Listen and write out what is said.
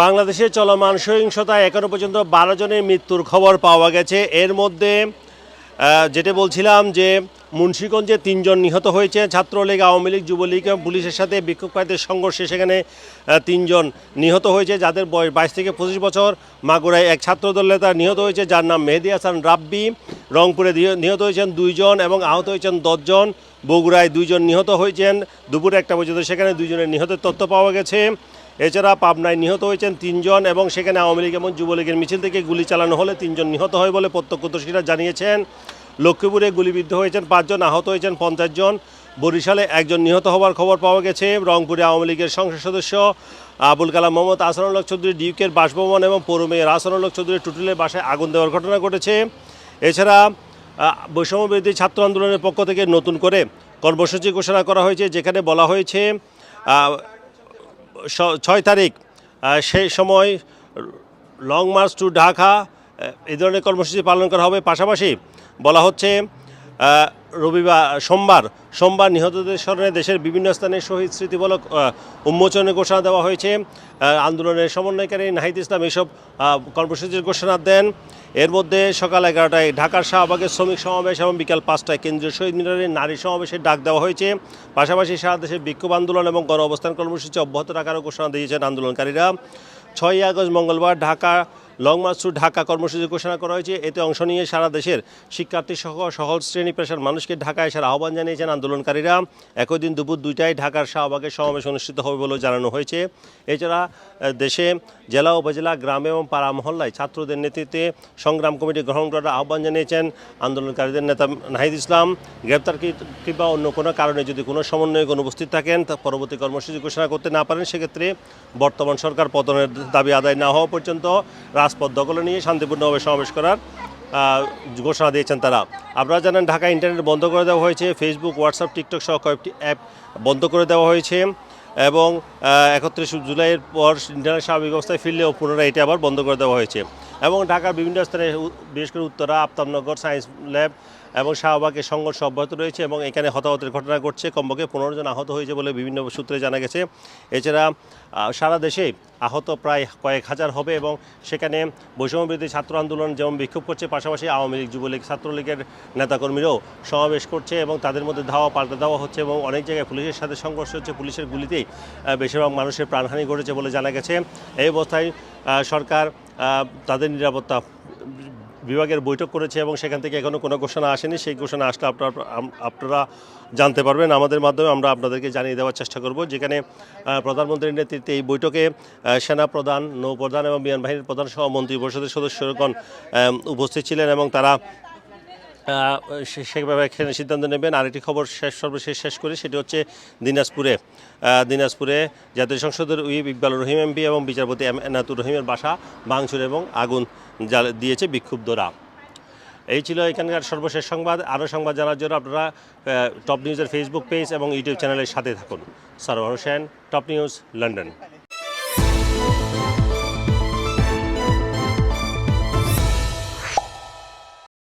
বাংলাদেশে চলমান সহিংসতায় এখনও পর্যন্ত বারো জনের মৃত্যুর খবর পাওয়া গেছে। এর মধ্যে যেটা বলছিলাম যে মুন্সীগঞ্জে তিনজন নিহত হয়েছে। ছাত্রলীগ, আওয়ামী লীগ, যুবলীগ, পুলিশের সাথে বিক্ষোভকারীদের সংঘর্ষে সেখানে তিনজন নিহত হয়েছে। যাদের বয়স বাইশ থেকে পঁচিশ বছর, মাগুরায় এক ছাত্রদল নেতা নিহত হয়েছে। যার নাম মেহেদি হাসান রাব্বি। রংপুরে নিহত হয়েছেন দুইজন এবং আহত হয়েছেন দশজন। বগুড়ায় দুইজন নিহত হয়েছেন। দুপুরে একটা পর্যন্ত সেখানে দুইজনের নিহতের তথ্য পাওয়া গেছে। এছাড়া পাবনায় নিহত হয়েছেন তিনজন এবং সেখানে আওয়ামী লীগ এবং যুবলীগের মিছিল থেকে গুলি চালানো হলে তিনজন নিহত হয় বলে প্রত্যক্ষদর্শীরা জানিয়েছেন। লক্ষ্মীপুরে গুলিবিদ্ধ হয়েছেন পাঁচজন আহত হয়েছেন পঞ্চাশ জন। বরিশালে একজন নিহত হওয়ার খবর পাওয়া গেছে। রংপুরে আওয়ামী লীগের সংসদ সদস্য আবুল কালাম মোহাম্মদ আসানুল্লাহ চৌধুরী ডিউকের বাসভবন এবং পৌর মেয়র আসানুল্লাহ চৌধুরী টুটুলের বাসায় আগুন দেওয়ার ঘটনা ঘটেছে। এছাড়া আহ, বৈষম্য বিরোধী ছাত্র আন্দোলনের পক্ষ থেকে নতুন করে কর্মসূচি ঘোষণা করা হয়েছে যেখানে বলা হয়েছে ছয় তারিখ সেই সময় লং মার্চ টু ঢাকা এই ধরনের কর্মসূচি পালন করা হবে। পাশাপাশি বলা হচ্ছে রবিবার সোমবার সোমবার নিহতদের স্মরণে দেশের বিভিন্ন স্থানে শহীদ স্মৃতিফলক আহ, উন্মোচনের ঘোষণা দেওয়া হয়েছে। আন্দোলনের সমন্বয়কারী নাহিদ ইসলাম এসব কর্মসূচির ঘোষণা দেন। এর মধ্যে সকাল এগারোটায় ঢাকার শাহবাগের শ্রমিক সমাবেশ এবং বিকাল পাঁচটায় কেন্দ্রীয় শহীদ মিনারে নারী সমাবেশের ডাক দেওয়া হয়েছে। পাশাপাশি সারা দেশে বিক্ষোভ আন্দোলন এবং গণ অবস্থান কর্মসূচি অব্যাহত রাখারও ঘোষণা দিয়েছেন আন্দোলনকারীরা। ছয়ই আগস্ট মঙ্গলবার Dhaka long march to Dhaka কর্মসূচি ঘোষণা করা হয়েছে। এতে অংশ নিয়ে সারা দেশের শিক্ষার্থী সহ সকল শ্রেণি পেশার মানুষকে ঢাকায় আসার আহ্বান জানিয়েছেন আন্দোলনকারীরা। একই দিন দুপুর দুইটায় ঢাকার শাহবাগে সমাবেশ অনুষ্ঠিত হবে বলেও জানানো হয়েছে। এছাড়া দেশে জেলা, উপজেলা, গ্রামে এবং পাড়া মহল্লায় ছাত্রদের নেতৃত্বে সংগ্রাম কমিটি গ্রহণ করার আহ্বান জানিয়েছেন আন্দোলনকারীদের নেতা নাহিদ ইসলাম। গ্রেপ্তার কিংবা অন্য কোনো কারণে যদি কোনো সমন্বয়ক অনুপস্থিত থাকেন, তা পরবর্তী কর্মসূচি ঘোষণা করতে না পারেন, সেক্ষেত্রে বর্তমান সরকার পতনের দাবি আদায় না হওয়া পর্যন্ত রাজপথ দখলে নিয়ে শান্তিপূর্ণভাবে সমাবেশ করার ঘোষণা দিয়েছেন তারা। আপনারা জানেন ঢাকা ইন্টারনেট বন্ধ করে দেওয়া হয়েছে ফেসবুক হোয়াটসঅ্যাপ টিকটক সহ কয়েকটি অ্যাপ বন্ধ করে দেওয়া হয়েছে এবং একত্রিশ জুলাইয়ের পর ইন্টারনেট স্বাভাবিক অবস্থায় ফিরলেও পুনরায় এটি আবার বন্ধ করে দেওয়া হয়েছে। এবং ঢাকার বিভিন্ন স্থানে বিশেষ করে উত্তরা, আফতাবনগর, সায়েন্স ল্যাব এবং শাহবাগে সংঘর্ষ অব্যাহত রয়েছে এবং এখানে হতাহতের ঘটনা ঘটছে। কমপক্ষে পনেরো জন আহত হয়েছে বলে বিভিন্ন সূত্রে জানা গেছে। এছাড়া সারা দেশে আহত প্রায় কয়েক হাজার হবে এবং সেখানে বৈষম্য বিরোধী ছাত্র আন্দোলন যেমন বিক্ষোভ করছে, পাশাপাশি আওয়ামী লীগ, যুবলীগ ছাত্রলীগের নেতাকর্মীরাও সমাবেশ করছে এবং তাদের মধ্যে ধাওয়া, পাল্টা দেওয়া হচ্ছে এবং অনেক জায়গায় পুলিশের সাথে সংঘর্ষ হচ্ছে। পুলিশের গুলিতেই বেশিরভাগ মানুষের প্রাণহানি ঘটেছে বলে জানা গেছে। এই অবস্থায় সরকার তাদের নিরাপত্তা বিভাগের বৈঠক করেছে এবং সেখান থেকে এখনও কোনো ঘোষণা আসেনি। সেই ঘোষণা আসলে আপনার, আপনারা জানতে পারবেন। আমাদের মাধ্যমে আমরা আপনাদেরকে জানিয়ে দেওয়ার চেষ্টা করব, যেখানে প্রধানমন্ত্রীর নেতৃত্বে এই বৈঠকে সেনা প্রধান, নৌপ্রধান এবং বিমান বাহিনীর প্রধান সহ মন্ত্রী পরিষদের সদস্যগণ উপস্থিত ছিলেন এবং তারা সেভাবে এখানে সিদ্ধান্ত নেবেন। আরেকটি খবর শেষ, সর্বশেষ শেষ করে, সেটি হচ্ছে দিনাজপুরে। দিনাজপুরে জাতীয় সংসদের উইপ ইকবাল রহিম এমপি এবং বিচারপতি এম এনাতুর রহিমের বাসা ভাঙচুর এবং আগুন জ্বাল- দিয়েছে বিক্ষুব্ধরা। এই ছিল এখানকার সর্বশেষ সংবাদ। আরও সংবাদ জানার জন্য আপনারা টপ নিউজের ফেসবুক পেজ এবং ইউটিউব চ্যানেলের সাথে থাকুন। Sarwar Hossain, top news, London.